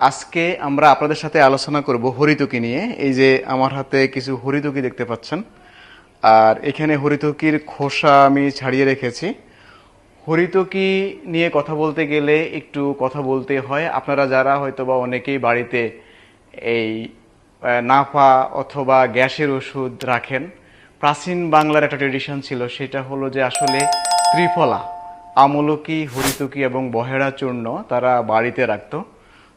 আজকে আমরা আপনাদের সাথে আলোচনা করব হরিতকি নিয়ে। এই যে আমার হাতে কিছু হরিতকি দেখতে পাচ্ছেন। আর এখানে হরিতকির খোসা আমি ছাড়িয়ে রেখেছি। হরিতকি নিয়ে কথা বলতে গেলে একটু কথা বলতে হয়। আপনারা যারা হয়তো বা অনেকেই বাড়িতে এই নাফা অথবা গ্যাসের ওষুধ রাখেন, প্রাচীন বাংলার একটা ট্রেডিশন ছিল, সেটা হলো যে আসলে ত্রিফলা, আমলকি, হরিতকি এবং বহেড়া চূর্ণ তারা বাড়িতে রাখতো।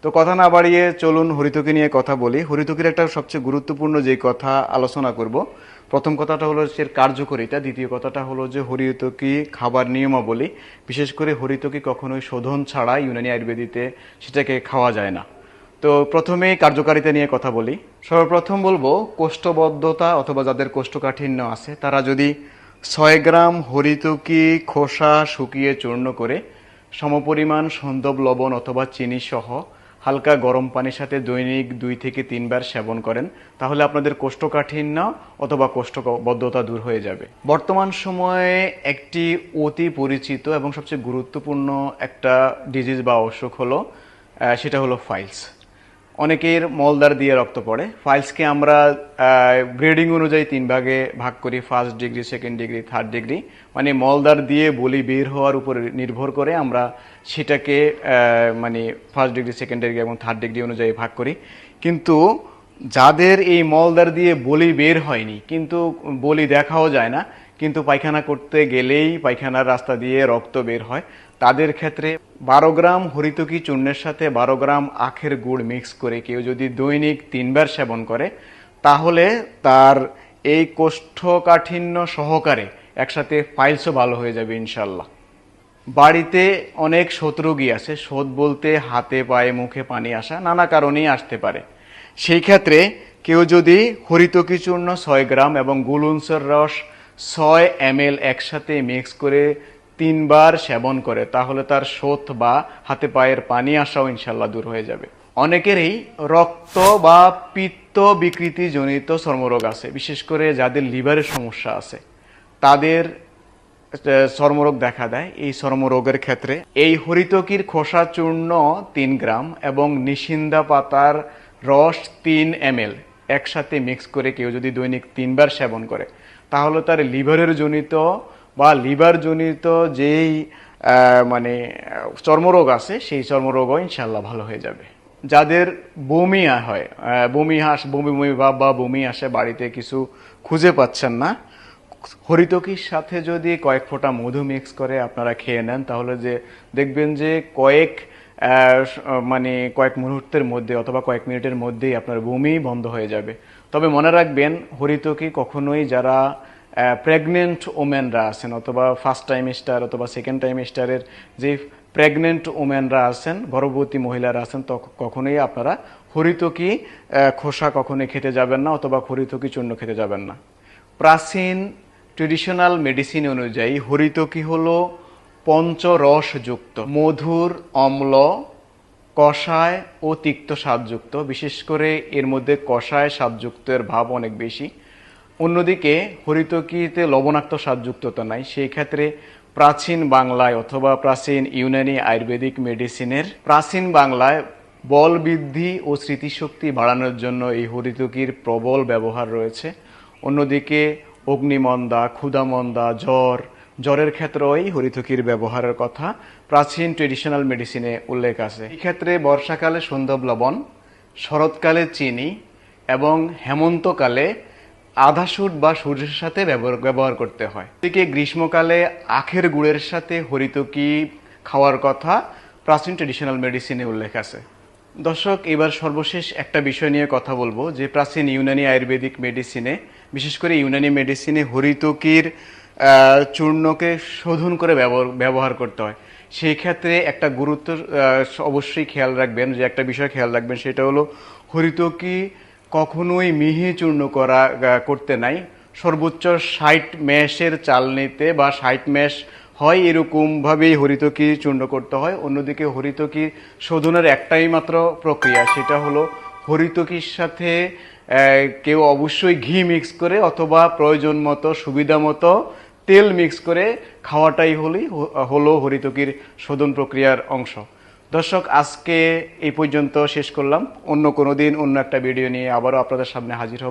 তো কথা না বাড়িয়ে চলুন হরিতকি নিয়ে কথা বলি। হরিতকির একটা সবচেয়ে গুরুত্বপূর্ণ যে কথা আলোচনা করব, প্রথম কথাটা হলো সে কার্যকরিতা, দ্বিতীয় কথাটা হলো যে হরিতকি খাবার নিয়মাবলী, বিশেষ করে হরিতকি কখনোই শোধন ছাড়া ইউনানি আয়ুর্বেদিতে সেটাকে খাওয়া যায় না। তো প্রথমেই কার্যকারিতা নিয়ে কথা বলি। সর্বপ্রথম বলব, কোষ্ঠবদ্ধতা অথবা যাদের কোষ্ঠকাঠিন্য আছে, তারা যদি ছয় গ্রাম হরিতকি খোসা শুকিয়ে চূর্ণ করে, সমপরিমাণ সন্দব লবণ অথবা চিনি সহ হালকা গরম পানির সাথে দৈনিক দুই থেকে তিনবার সেবন করেন, তাহলে আপনাদের কোষ্ঠকাঠিন্য অথবা কোষ্ঠবদ্ধতা দূর হয়ে যাবে। বর্তমান সময়ে একটি অতি পরিচিত এবং সবচেয়ে গুরুত্বপূর্ণ একটা ডিজিজ বা অসুখ হলো সেটা হলো ফাইলস অনেকের মলদার দিয়ে রক্ত পড়ে। ফাইলসকে আমরা গ্রেডিং অনুযায়ী তিন ভাগে ভাগ করি first degree second degree third degree মানে মলদার দিয়ে বলি বের হওয়ার উপরে নির্ভর করে আমরা সেটাকে মানে ফার্স্ট ডিগ্রি সেকেন্ড ডিগ্রি এবং থার্ড ডিগ্রি অনুযায়ী ভাগ করি। কিন্তু যাদের এই মলদার দিয়ে বলি বের হয়নি, কিন্তু বলি দেখাও যায় না কিন্তু পায়খানা করতে গেলেই পায়খানার রাস্তা দিয়ে রক্ত বের হয়। তাদের ক্ষেত্রে বারো গ্রাম হরিতকি চূর্ণের সাথে বারো গ্রাম আখের গুড় মিক্স করে কেউ যদি দৈনিক তিনবার সেবন করে, তাহলে তার এই কোষ্ঠকাঠিন্য সহকারে একসাথে ফাইলসও ভালো হয়ে যাবে ইনশাল্লাহ বাড়িতে অনেক শত্রুগী আছে, শোধ বলতে হাতে পায়ে মুখে পানি আসা নানা কারণেই আসতে পারে। সেই ক্ষেত্রে কেউ যদি হরিতকি চূর্ণ ছয় গ্রাম এবং গুলুনসের রস ছয় এম একসাথে মিক্স করে তিনবার সেবন করে, তাহলে তার শোথ বা হাতে পায়ের পানি আসাও ইনশাল্লাহ দূর হয়ে যাবে। অনেকেরই রক্ত বা পিত্ত বিকৃতি জনিত চর্মরোগ আছে, বিশেষ করে যাদের লিভারের সমস্যা আছে। তাদের চর্মরোগ দেখা দেয়। এই চর্মরোগের ক্ষেত্রে এই হরিতকির খোসা চূর্ণ তিন গ্রাম এবং নিশিন্দা পাতার রস তিন এম এল একসাথে মিক্স করে কেউ যদি দৈনিক তিনবার সেবন করে তাহলে তার লিভারের জনিত বা লিভার জনিত যেই মানে চর্মরোগ আছে, সেই চর্মরোগও ইনশাল্লাহ ভালো হয়ে যাবে। যাদের বমি হয় বমি হাস, বমি বমি ভাব বা বমি আসে, বাড়িতে কিছু খুঁজে পাচ্ছেন না, হরিতকির সাথে যদি কয়েক ফোঁটা মধু মিক্স করে আপনারা খেয়ে নেন, তাহলে যে দেখবেন যে কয়েক মানে কয়েক মুহূর্তের মধ্যে অথবা কয়েক মিনিটের মধ্যেই আপনার বমি বন্ধ হয়ে যাবে। তবে মনে রাখবেন, হরিতকি কখনোই যারা প্রেগনেন্ট ওমেনরা আছেন অথবা ফার্স্ট টাইম স্টার অথবা সেকেন্ড টাইম স্টারের যে প্রেগনেন্ট ওমেনরা আছেন, গর্ভবতী মহিলারা আছেন কখনোই আপনারা হরিতকি খোসা কখনোই খেতে যাবেন না অথবা হরিতকি চূর্ণ খেতে যাবেন না। প্রাচীন ট্রেডিশনাল মেডিসিন অনুযায়ী হরিতকি হলো পঞ্চরসযুক্ত, মধুর, অম্ল, কষায় ও তিক্ত স্বাদযুক্ত, বিশেষ করে এর মধ্যে কষায় স্বাদযুক্তের ভাব অনেক বেশি। অন্যদিকে হরিতকিতে লবণাক্ত স্বাদযুক্ততা নাই। সেই ক্ষেত্রে প্রাচীন বাংলায় অথবা প্রাচীন ইউনানি আয়ুর্বেদিক মেডিসিনের প্রাচীন বাংলায় বল বৃদ্ধি ও স্মৃতিশক্তি বাড়ানোর জন্য এই হরিতকির প্রবল ব্যবহার রয়েছে। অন্যদিকে অগ্নিমন্দা ক্ষুধামন্দা জ্বর জ্বরের ক্ষেত্রেও এই হরিতকির ব্যবহারের কথা প্রাচীন ট্রেডিশনাল মেডিসিনে উল্লেখ আছে। এই ক্ষেত্রে বর্ষাকালে সন্দব লবণ, শরৎকালে চিনি এবং হেমন্তকালে আধা সুট বা সূর্যের সাথে ব্যবহার করতে হয়। এদিকে গ্রীষ্মকালে আখের গুড়ের সাথে হরিতকি খাওয়ার কথা প্রাচীন ট্রেডিশনাল মেডিসিনে উল্লেখ আছে। দর্শক, এবার সর্বশেষ একটা বিষয় নিয়ে কথা বলব, যে প্রাচীন ইউনানি আয়ুর্বেদিক মেডিসিনে বিশেষ করে ইউনানি মেডিসিনে হরিতকির চূর্ণকে শোধন করে ব্যবহার করতে হয়। সেই ক্ষেত্রে একটা গুরুত্ব অবশ্যই খেয়াল রাখবেন যে একটা বিষয় খেয়াল রাখবেন, সেটা হলো হরিতকি কখনোই মিহি চূর্ণ করা করতে নাই। সর্বোচ্চ ষাট মেশের চাল নিতে বা ষাট মেশ হয় এরকমভাবেই হরিতকি চূর্ণ করতে হয়। অন্যদিকে হরিতকি শোধনের একটাই মাত্র প্রক্রিয়া, সেটা হলো হরিতকির সাথে কেউ অবশ্যই ঘি মিক্স করে অথবা প্রয়োজন মতো, সুবিধা মতো তেল মিক্স করে খাওয়াটাই হলি হলো হরিতকির শোধন প্রক্রিয়ার অংশ। দর্শক, আজকে এই পর্যন্ত শেষ করলাম। অন্য কোনো দিন অন্য একটা ভিডিও নিয়ে আবারও আপনাদের সামনে হাজির হব।